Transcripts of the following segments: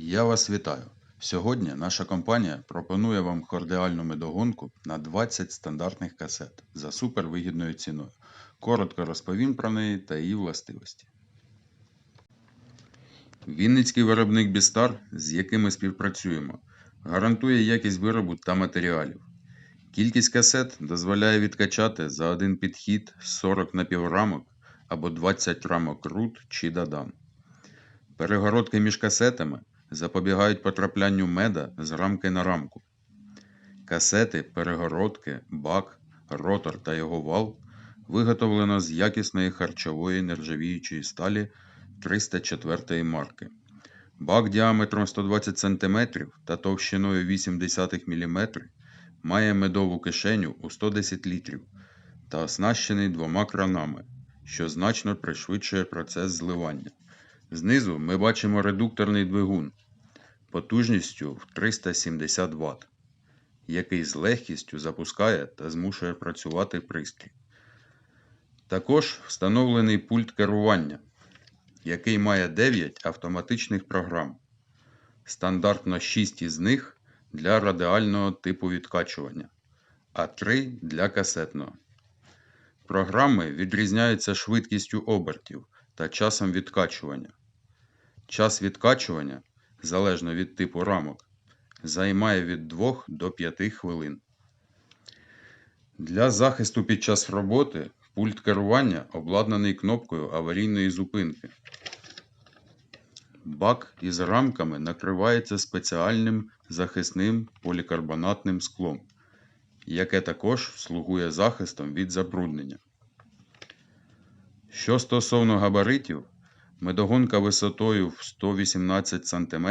Я вас вітаю. Сьогодні наша компанія пропонує вам кордіальну медогонку на 20 стандартних касет за супервигідною ціною. Коротко розповім про неї та її властивості. Вінницький виробник Бістар, з яким ми співпрацюємо, гарантує якість виробу та матеріалів. Кількість касет дозволяє відкачати за один підхід 40 напіврамок або 20 рамок рут чи дадан. Перегородки між касетами запобігають потраплянню меда з рамки на рамку. Касети, перегородки, бак, ротор та його вал виготовлено з якісної харчової нержавіючої сталі 304 марки. Бак діаметром 120 см та товщиною 0,8 мм має медову кишеню у 110 літрів та оснащений двома кранами, що значно пришвидшує процес зливання. Знизу ми бачимо редукторний двигун потужністю в 370 Вт, який з легкістю запускає та змушує працювати пристрій. Також встановлений пульт керування, який має 9 автоматичних програм. Стандартно 6 із них для радіального типу відкачування, а 3 для касетного. Програми відрізняються швидкістю обертів та часом відкачування. Час відкачування, залежно від типу рамок, займає від 2 до 5 хвилин. Для захисту під час роботи пульт керування обладнаний кнопкою аварійної зупинки. Бак із рамками накривається спеціальним захисним полікарбонатним склом, яке також слугує захистом від забруднення. Що стосовно габаритів, медогонка висотою в 118 см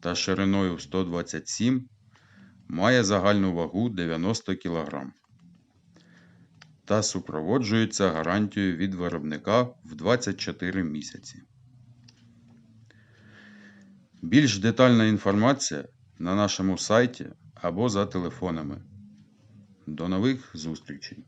та шириною в 127 має загальну вагу 90 кг та супроводжується гарантією від виробника в 24 місяці. Більш детальна інформація на нашому сайті або за телефонами. До нових зустрічей!